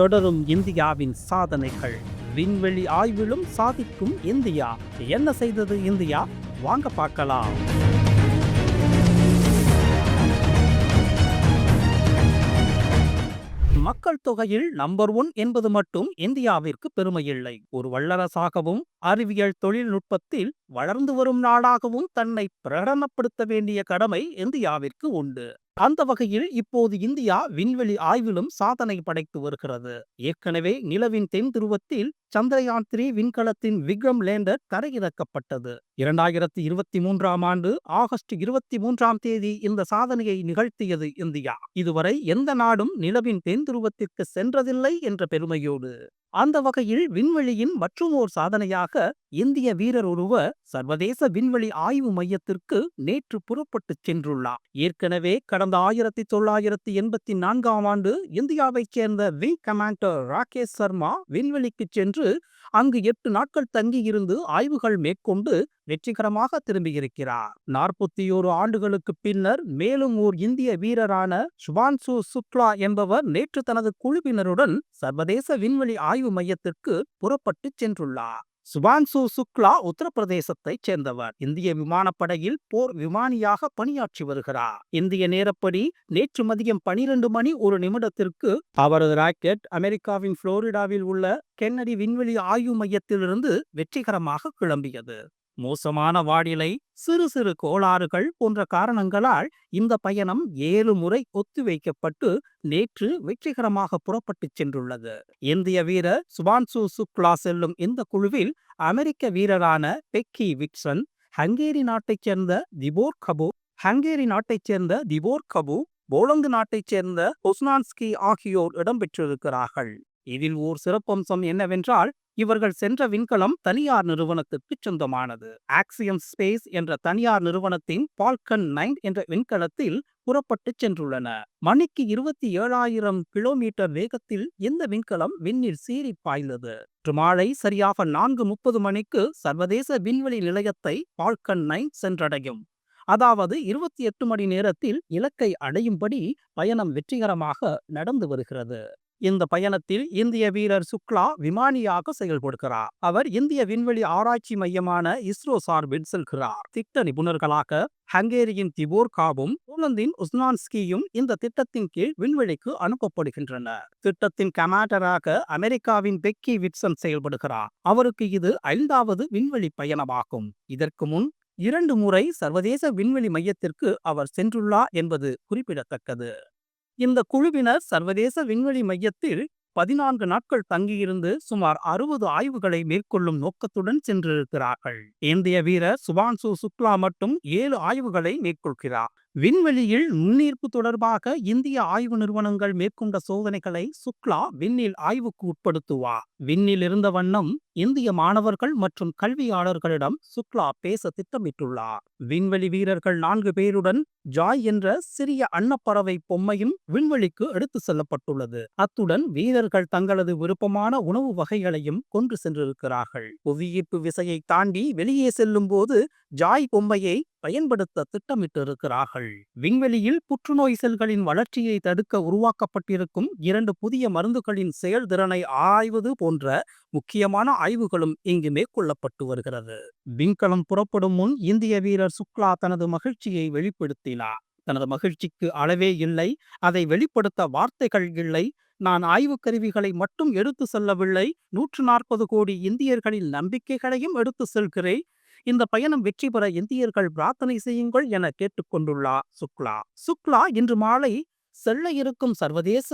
தொடரும் இந்தியாவின் சாதனைகள். விண்வெளி ஆய்விலும் சாதிக்கும் இந்தியா. என்ன செய்தது இந்தியா? வாங்க பார்க்கலாம். மக்கள் தொகையில் நம்பர் ஒன் என்பது மட்டும் இந்தியாவிற்கு பெருமையில்லை. ஒரு வல்லரசாகவும் அறிவியல் தொழில்நுட்பத்தில் வளர்ந்து வரும் நாடாகவும் தன்னை பிரகடனப்படுத்த வேண்டிய கடமை இந்தியாவிற்கு உண்டு. அந்த வகையில் இப்போது இந்தியா விண்வெளி ஆய்விலும் சாதனை படைத்து வருகிறது. ஏற்கனவே நிலவின் தென் துருவத்தில் சந்திரயான் த்ரீ விண்கலத்தின் விக்ரம் லேண்டர் தரையிறக்கப்பட்டது. இரண்டாயிரத்தி இருபத்தி மூன்றாம் ஆண்டு ஆகஸ்ட் இருபத்தி மூன்றாம் தேதி இந்த சாதனையை நிகழ்த்தியது இந்தியா. இதுவரை எந்த நாடும் நிலவின் தென் துருவத்திற்கு சென்றதில்லை என்ற பெருமையோடு. அந்த வகையில் விண்வெளியின் மற்றுமோர் சாதனையாக இந்திய வீரர் ஒருவர் சர்வதேச விண்வெளி ஆய்வு மையத்திற்கு நேற்று புறப்பட்டுச் சென்றுள்ளார். ஏற்கனவே கடந்த ஆயிரத்தி தொள்ளாயிரத்தி எண்பத்தி நான்காம் ஆண்டு இந்தியாவைச் சேர்ந்த விங் கமாண்டர் ராகேஷ் சர்மா விண்வெளிக்கு சென்று அங்கு எட்டு நாட்கள் தங்கியிருந்து ஆய்வுகள் மேற்கொண்டு வெற்றிகரமாக திரும்பியிருக்கிறார். நாற்பத்தி ஓரு ஆண்டுகளுக்கு பின்னர் மேலும் ஓர் இந்திய வீரரான சுபான்சு சுக்லா என்பவர் நேற்று தனது குழுவினருடன் சர்வதேச விண்வெளி ஆய்வு மையத்திற்கு புறப்பட்டு சென்றுள்ளார். சுபான்சு சுக்லா உத்தரப்பிரதேசத்தைச் சேர்ந்தவர். இந்திய விமானப்படையில் போர் விமானியாக பணியாற்றி வருகிறார். இந்திய நேரப்படி நேற்று மதியம் பனிரெண்டு மணி ஒரு நிமிடத்திற்கு அவரது ராக்கெட் அமெரிக்காவின் புளோரிடாவில் உள்ள கென்னடி விண்வெளி ஆய்வு மையத்திலிருந்து வெற்றிகரமாக கிளம்பியது. மோசமான வானிலை சிறு சிறு கோளாறுகள் போன்ற காரணங்களால் இந்த பயணம் ஏழு முறை ஒத்திவைக்கப்பட்டு நேற்று வெற்றிகரமாக புறப்பட்டுச் சென்றுள்ளது. இந்திய வீரர் சுபான்சு சுக்லா செல்லும் இந்த குழுவில் அமெரிக்க வீரரான பெக்கி விக்சன் ஹங்கேரி நாட்டைச் சேர்ந்த திபோர் கபு ஹங்கேரி நாட்டைச் சேர்ந்த திபோர் கபு போலந்து நாட்டைச் சேர்ந்த ஒஸ்னான்ஸ்கி ஆகியோர் இடம்பெற்றிருக்கிறார்கள். இதில் ஓர் சிறப்பம்சம் என்னவென்றால் இவர்கள் சென்ற விண்கலம் தனியார் நிறுவனத்திற்கு சொந்தமானது. ஆக்சியம் ஸ்பேஸ் என்ற தனியார் நிறுவனத்தின் பால்கன் நைன் என்ற விண்கலத்தில் புறப்பட்டு சென்றுள்ளன. மணிக்கு இருபத்தி ஏழாயிரம் கிலோமீட்டர் வேகத்தில் இந்த விண்கலம் விண்ணில் சீறி பாய்ந்தது. மாலை சரியாக நான்கு முப்பது மணிக்கு சர்வதேச விண்வெளி நிலையத்தை பால்கன் நைன் சென்றடையும். அதாவது இருபத்தி எட்டு மணி நேரத்தில் இலக்கை அடையும்படி பயணம் வெற்றிகரமாக நடந்து வருகிறது. இந்த பயணத்தில் இந்திய வீரர் சுக்லா விமானியாக செயல்படுகிறார் அவர் இந்திய விண்வெளி ஆராய்ச்சி மையமான இஸ்ரோ சார்பில் செல்கிறார். திட்ட நிபுணர்களாக ஹங்கேரியின் திபோர் காவும் போலந்தின் உஸ்னான்ஸ்கியும் இந்த திட்டத்தின் கீழ் விண்வெளிக்கு அனுப்பப்படுகின்றனர். திட்டத்தின் கமாண்டராக அமெரிக்காவின் பெக்கி விட்சன் செயல்படுகிறார். அவருக்கு இது ஐந்தாவது விண்வெளி பயணமாகும். இதற்கு முன் இரண்டு முறை சர்வதேச விண்வெளி மையத்திற்கு அவர் சென்றுள்ளார் என்பது குறிப்பிடத்தக்கது. இந்த குழுவினர் சர்வதேச விண்வெளி மையத்தில் பதினான்கு நாட்கள் தங்கியிருந்து சுமார் அறுபது ஆய்வுகளை மேற்கொள்ளும் நோக்கத்துடன் சென்றிருக்கிறார்கள். இந்திய வீரர் சுபான்சு சுக்லா மட்டும் ஏழு ஆய்வுகளை மேற்கொள்கிறார். விண்வெளியில் நுண்ணீர்ப்பு தொடர்பாக இந்திய ஆய்வு நிறுவனங்கள் மேற்கொண்ட சோதனைகளை சுக்லா விண்ணில் ஆய்வுக்கு உட்படுத்துவார். விண்ணில் இருந்த வண்ணம் இந்திய மாணவர்கள் மற்றும் கல்வியாளர்களிடம் சுக்லா பேச திட்டமிட்டுள்ளார். விண்வெளி வீரர்கள் நான்கு பேருடன் ஜாய் என்ற சிறிய அன்னப்பறவை பொம்மையும் விண்வெளிக்கு எடுத்து செல்லப்பட்டுள்ளது. அத்துடன் வீரர்கள் தங்களது விருப்பமான உணவு வகைகளையும் கொண்டு சென்றிருக்கிறார்கள். புவியீர்ப்பு விசையை தாண்டி வெளியே செல்லும் போது ஜாய் பொம்மையை பயன்படுத்த திட்டமிட்டிருக்கிறார்கள். விண்வெளியில் புற்றுநோய் செல்களின் வளர்ச்சியை தடுக்க உருவாக்கப்பட்டிருக்கும் இரண்டு புதிய மருந்துகளின் செயல்திறனை ஆய்வது போன்ற முக்கியமான ஆய்வுகளும் இங்கு மேற்கொள்ளப்பட்டு வருகிறது. விண்கலம் புறப்படும் முன் இந்திய வீரர் சுக்லா தனது மகிழ்ச்சியை வெளிப்படுத்தினார் தனது மகிழ்ச்சிக்கு அளவே இல்லை அதை வெளிப்படுத்த வார்த்தைகள் இல்லை நான் ஆய்வு கருவிகளை மட்டும் எடுத்து செல்லவில்லை நூற்று நாற்பது கோடி இந்தியர்களின் நம்பிக்கைகளையும் எடுத்து செல்கிறேன். இந்த பயணம் வெற்றி பெற இந்தியர்கள் பிரார்த்தனை செய்யுங்கள் என கேட்டுக்கொண்டுள்ளார் சுக்லா. சுக்லா இன்று மாலை செல்ல இருக்கும் சர்வதேச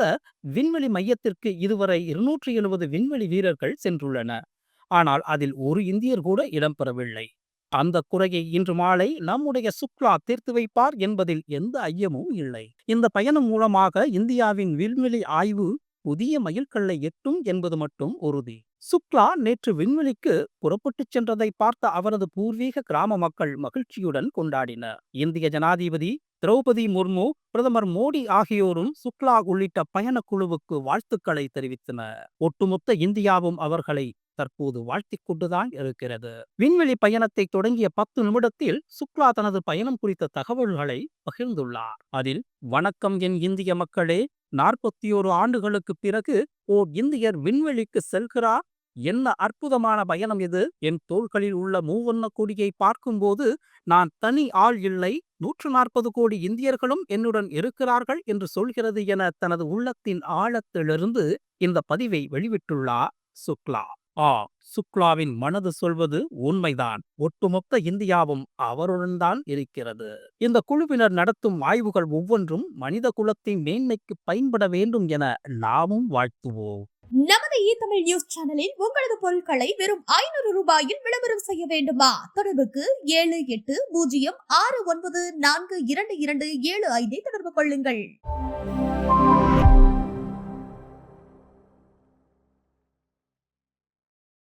விண்வெளி மையத்திற்கு இதுவரை இருநூற்றி எழுபது விண்வெளி வீரர்கள் சென்றுள்ளனர். ஆனால் அதில் ஒரு இந்தியர் கூட இடம்பெறவில்லை. அந்த குறையை இன்று மாலை நம்முடைய சுக்லா தீர்த்து வைப்பார் என்பதில் எந்த ஐயமும் இல்லை. இந்த பயணம் மூலமாக இந்தியாவின் விண்வெளி ஆய்வு புதிய மயில்கல்லை எட்டும் என்பது மட்டும் உறுதி. சுக்லா நேற்று விண்வெளிக்கு புறப்பட்டுச் சென்றதை பார்த்த அவரது பூர்வீக கிராம மக்கள் மகிழ்ச்சியுடன் கொண்டாடினர். இந்திய ஜனாதிபதி திரௌபதி முர்மு பிரதமர் மோடி ஆகியோரும் சுக்லா உள்ளிட்ட பயணக்குழுவுக்கு வாழ்த்துக்களை தெரிவித்தனர். ஒட்டுமொத்த இந்தியாவும் அவர்களை தற்போது வாழ்த்திக் கொண்டுதான் இருக்கிறது. விண்வெளி பயணத்தை தொடங்கிய பத்து நிமிடத்தில் சுக்லா தனது பயணம் குறித்த தகவல்களை பகிர்ந்துள்ளார். அதில் வணக்கம் என் இந்திய மக்களே நாற்பத்தி ஓரு ஆண்டுகளுக்கு பிறகு ஓர் இந்தியர் விண்வெளிக்கு செல்கிறார். என்ன அற்புதமான பயணம் இது! என் தோள்களில் உள்ள மூவண்ண கொடியை பார்க்கும்போது நான் தனி ஆள் இல்லை. நூற்று நாற்பது கோடி இந்தியர்களும் என்னுடன் இருக்கிறார்கள் என்று சொல்கிறது என தனது உள்ளத்தின் ஆழத்திலிருந்து இந்த பதிவை வெளிவிட்டுள்ளார் சுக்லா. ஆ சுக்லாவின் மனது சொல்வது உண்மைதான். ஒட்டுமொத்த இந்தியாவும் அவருடன் தான் இருக்கிறது. இந்த குழுவினர் நடத்தும் ஆய்வுகள் ஒவ்வொன்றும் மனித குலத்தின் மேன்மைக்கு பயன்பட வேண்டும் என நாமும் வாழ்த்துவோம். நமது இ தமிழ் நியூஸ் சேனலில் உங்களது பொருட்களை வெறும் ஐநூறு ரூபாயில் விளம்பரம் செய்ய வேண்டுமா? தொடர்புக்கு ஏழு எட்டு பூஜ்ஜியம் ஆறு ஒன்பது நான்கு இரண்டு இரண்டு ஏழு ஐந்தை தொடர்பு கொள்ளுங்கள்.